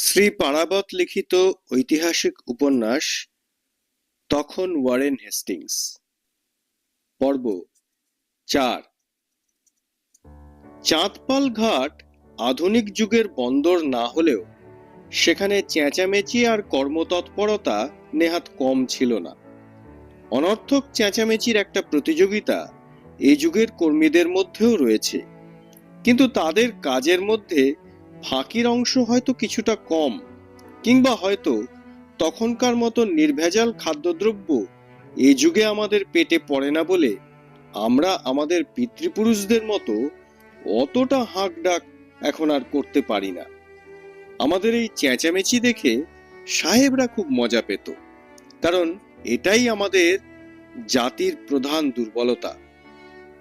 শ্রী পারাবত লিখিত ঐতিহাসিক উপন্যাস তখন ওয়ারেন হেস্টিংস। পর্ব চার। চাঁদপাল ঘাট আধুনিক যুগের বন্দর না হলেও সেখানে চেঁচামেচি আর কর্মতৎপরতা নেহাত কম ছিল না। অনর্থক চেঁচামেচির একটা প্রতিযোগিতা এই যুগের কর্মীদের মধ্যেও রয়েছে। কিন্তু তাদের কাজের মধ্যে ফাঁকির অংশ হয়তো কিছুটা কম, কিংবা হয়তো তখনকার মতো নির্ভেজাল খাদ্যদ্রব্য এ যুগে আমাদের পেটে পড়ে না বলে আমরা আমাদের পিতৃপুরুষদের মতো অতটা হাঁক ডাক এখন আর করতে পারি না। আমাদের এই চেঁচামেচি দেখে সাহেবরা খুব মজা পেত, কারণ এটাই আমাদের জাতির প্রধান দুর্বলতা।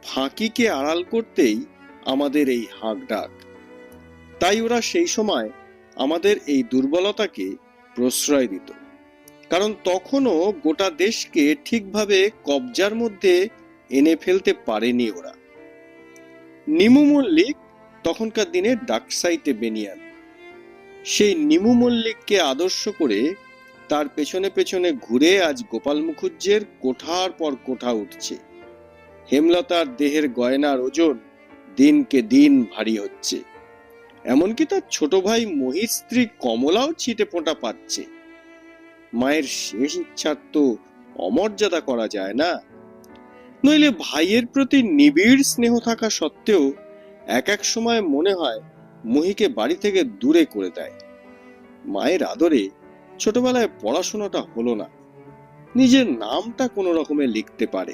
ফাঁকিকে আড়াল করতেই আমাদের এই হাঁক ডাক তাই ওরা সেই সময় আমাদের এই দুর্বলতাকে প্রশ্রয় দিত। কারণ তখনও গোটা দেশকে ঠিকভাবে কবজার মধ্যে এনে ফেলতে পারেনি ওরা। নিমু মল্লিক তখনকার দিনে ডাকসাইটে বেনিয়ান। সেই নিমু মল্লিককে আদর্শ করে তার পেছনে পেছনে ঘুরে আজ গোপাল মুখুজ্জের কোঠার পর কোঠা উঠছে। হেমলতার দেহের গয়নার ওজন দিনকে দিন ভারী হচ্ছে। এমনকি তার ছোট ভাই মহির স্ত্রী কমলাও ছিটে ফোঁটা পাচ্ছে। মায়ের শেষ ইচ্ছার তো অমর্যাদা করা যায় না। নইলে ভাইয়ের প্রতি নিবিড় স্নেহ থাকা সত্ত্বেও এক এক সময় মনে হয় মহিকে বাড়ি থেকে দূরে করে দেয়। মায়ের আদরে ছোটবেলায় পড়াশোনাটা হলো না। নিজের নামটা কোনো রকমে লিখতে পারে।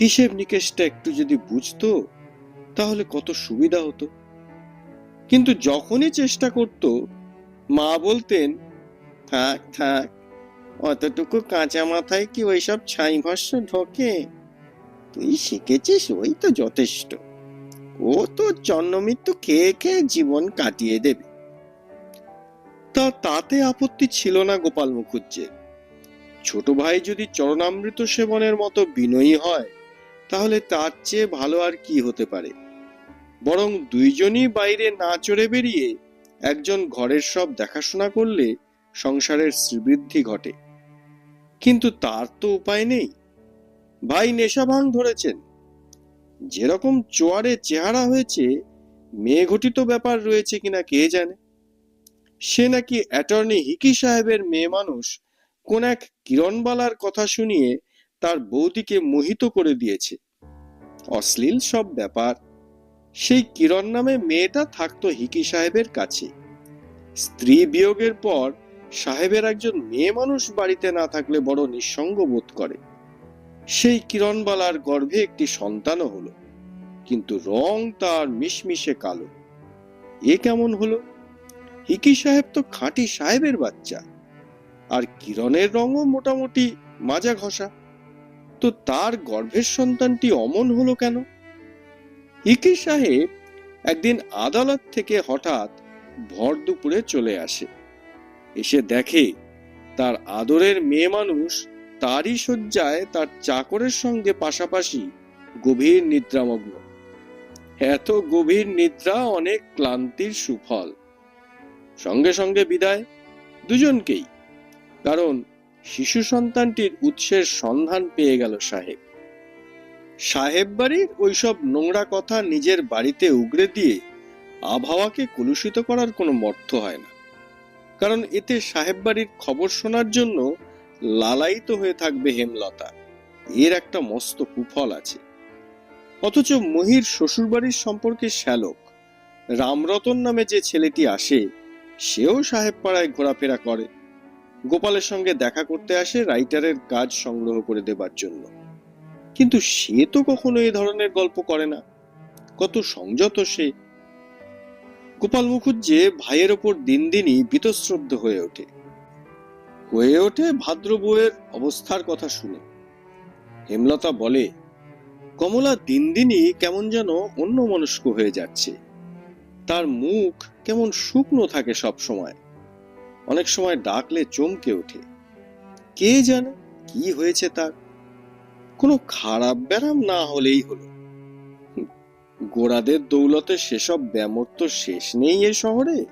হিসেব নিকেশটা একটু যদি বুঝতো, তাহলে কত সুবিধা হতো। কিন্তু যখনই চেষ্টা করত, মা বলতেন, থাক থাক, অতটুকু কাঁচা মাথায় কি ওইসব ছাই ভস্য ঢোকে? তুই শিখেছিস, ওই তো যথেষ্ট। ও তো জন্মমৃত্যু খেয়ে খেয়ে জীবন কাটিয়ে দেবে। তা তাতে আপত্তি ছিল না গোপাল মুখুজ্জের ছোট ভাই যদি চরণামৃত সেবনের মতো বিনয়ী হয়, তাহলে তার চেয়ে ভালো আর কি হতে পারে? বরং দুইজনই বাইরে না চড়ে বেরিয়ে একজন ঘরের সব দেখাশোনা করলে সংসারের শ্রীবৃদ্ধি ঘটে। কিন্তু তার তো উপায় নেই। ভাই নেশা ভাঙ ধরেছেন। যেরকম চোয়ারে চেহারা হয়েছে, মেয়ে ঘটিত ব্যাপার রয়েছে কিনা কে জানে? সে নাকি অ্যাটর্নি হিকি সাহেবের মেয়ে মানুষ, কোন এক কিরণবালার কথা শুনিয়ে তার বৌদিকে মোহিত করে দিয়েছে। অশ্লীল সব ব্যাপার। সেই কিরণ নামে মেয়েটা থাকতো হিকি সাহেবের কাছে। স্ত্রী বিয়োগের পর সাহেবের একজন মেয়ে মানুষ বাড়িতে না থাকলে বড় নিঃসঙ্গ বোধ করে। সেই কিরণবালার গর্ভে একটি সন্তানও হলো, কিন্তু রং তার মিশমিশে কালো। এ কেমন হলো? হিকি সাহেব তো খাঁটি সাহেবের বাচ্চা, আর কিরণের রঙও মোটামুটি মাজা ঘষা। তো তার গর্ভের সন্তানটি অমন হলো কেন? হিকি সাহেব একদিন আদালত থেকে হঠাৎ ভর দুপুরে চলে আসে। এসে দেখে তার আদরের মেয়ে মানুষ তারই শয্যায় তার চাকরের সঙ্গে পাশাপাশি গভীর নিদ্রামগ্ন। এত গভীর নিদ্রা, অনেক ক্লান্তির সুফল। সঙ্গে সঙ্গে বিদায় দুজনকেই, কারণ শিশু সন্তানটির উৎসের সন্ধান পেয়ে গেল সাহেব। সাহেব বাড়ির ওইসব নোংরা কথা নিজের বাড়িতে উগড়ে দিয়ে আবহাওয়াকে কলুষিত করার কোনো মর্থ হয় না। কারণ এতে সাহেব বাড়ির খবর শোনার জন্য লালায়িত হয়ে থাকবে হেমলতা। এর একটা মস্ত কুফল আছে। অথচ মহির শ্বশুরবাড়ির সম্পর্কে শ্যালক, রামরতন নামে যে ছেলেটি আসে, সেও সাহেব পাড়ায় ঘোরাফেরা করে। গোপালের সঙ্গে দেখা করতে আসে রাইটারের কাজ সংগ্রহ করে দেবার জন্য। কিন্তু সে তো কখনো এ ধরনের গল্প করে না। কত সংযত সে। গোপাল মুখুজ্জে ভাইয়ের ওপর দিন দিনই বীতশ্রদ্ধ হয়ে ওঠে। হয়ে ওঠে ভাদ্র বউয়ের অবস্থার কথা শুনে। হেমলতা বলে, কমলা দিন দিনই কেমন যেন অন্য মনস্ক হয়ে যাচ্ছে। তার মুখ কেমন শুকনো থাকে সব সময়। অনেক সময় ডাকলে চমকে ওঠে। কে জানে কি হয়েছে তার? কোনো খারাপ ব্যারাম না হলেই হলো। গোড়াদের দৌলতে সেসব ব্যামর তো শেষ নেই এ শহরে।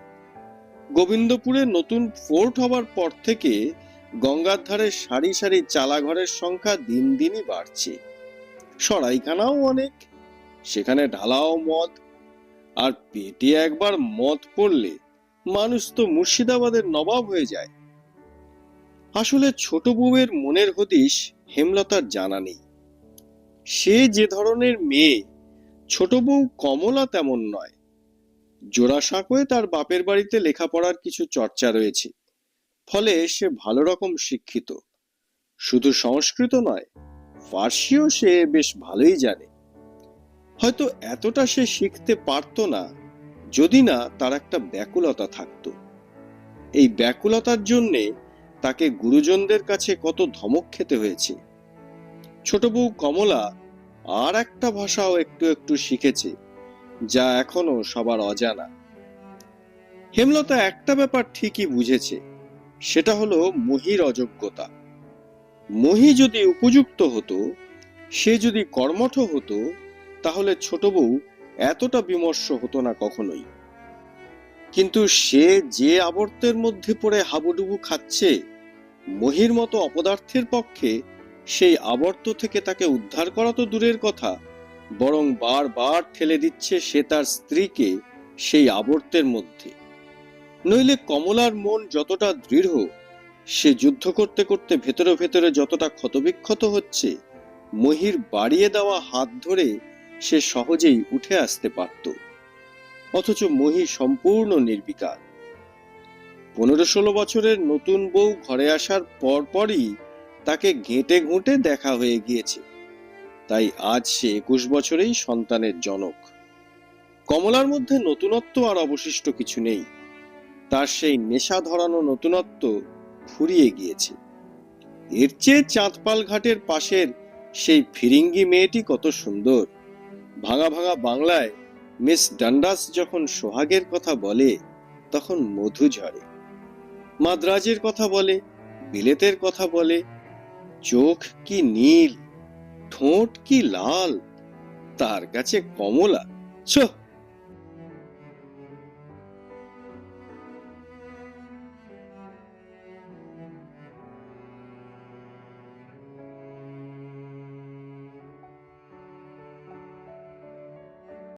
গোবিন্দপুরে নতুন ফোর্ট হবার পর থেকে গঙ্গার ধারে সারি সারি চালাঘরের সংখ্যা দিন দিনই বাড়ছে। সরাইখানাও অনেক, সেখানে ঢালাও মদ। আর পেটে একবার মদ পড়লে মানুষ তো মুর্শিদাবাদের নবাব হয়ে যায়। আসলে ছোট বউয়ের মনের হদিশ হেমলতার জানা নেই। সে যে ধরনের মেয়ে, ছোট বউ কমলা তেমন নয়। জোড়াসাঁকোয় তার বাপের বাড়িতে লেখাপড়ার কিছু চর্চা রয়েছে, ফলে সে ভালো রকম শিক্ষিত। শুধু সংস্কৃত নয়, ফার্সিও সে বেশ ভালোই জানে। হয়তো এতটা সে শিখতে পারতো না, যদি না তার একটা ব্যাকুলতা থাকতো। এই ব্যাকুলতার জন্যে তাকে গুরুজনদের কাছে কত ধমক খেতে হয়েছে। ছোট বউ কমলা আর একটা ভাষাও একটু একটু শিখেছে, যা এখনও সবার অজানা। হেমলতা একটা ব্যাপার ঠিকই বুঝেছে, সেটা হলো মহির অযোগ্যতা। মহি যদি উপযুক্ত হতো, সে যদি কর্মঠ হতো, তাহলে ছোট বউ এতটা বিমর্ষ হতো না কখনোই। কিন্তু সে যে আবর্তের মধ্যে পড়ে হাবুডুবু খাচ্ছে, মহির মতো অপদার্থের পক্ষে সেই আবর্ত থেকে তাকে উদ্ধার করা তো দূরের কথা, বরং বারবার ঠেলে দিচ্ছে সে তার স্ত্রীকে সেই আবর্তের মধ্যে। নইলে কমলার মন যতটা দৃঢ়, সে যুদ্ধ করতে করতে ভেতরে ভেতরে যতটা ক্ষতবিক্ষত হচ্ছে, মহির বাড়িয়ে দেওয়া হাত ধরে সে সহজেই উঠে আসতে পারত। অথচ মহি সম্পূর্ণ নির্বিকার। পনেরো ষোলো বছরের নতুন বউ ঘরে আসার পরপরই তাকে ঘেঁটে ঘুঁটে দেখা হয়ে গিয়েছে। তাই আজ সে একুশ বছরেই সন্তানের জনক। কমলার মধ্যে নতুনত্ব আর অবশিষ্ট কিছু নেই। তার সেই নেশা ধরানো নতুনত্ব ফুরিয়ে গিয়েছে। এর চেয়ে চাঁদপাল ঘাটের পাশের সেই ফিরিঙ্গি মেয়েটি কত সুন্দর। ভাঙা ভাঙা বাংলায় মিস ডান্ডাস যখন সোহাগের কথা বলে, তখন মধু ঝরে। মাদ্রাজের কথা বলে, বিলেতের কথা বলে, চোখ কি নীল, ঠোঁট কি লাল, তার কাছে কমলা ছ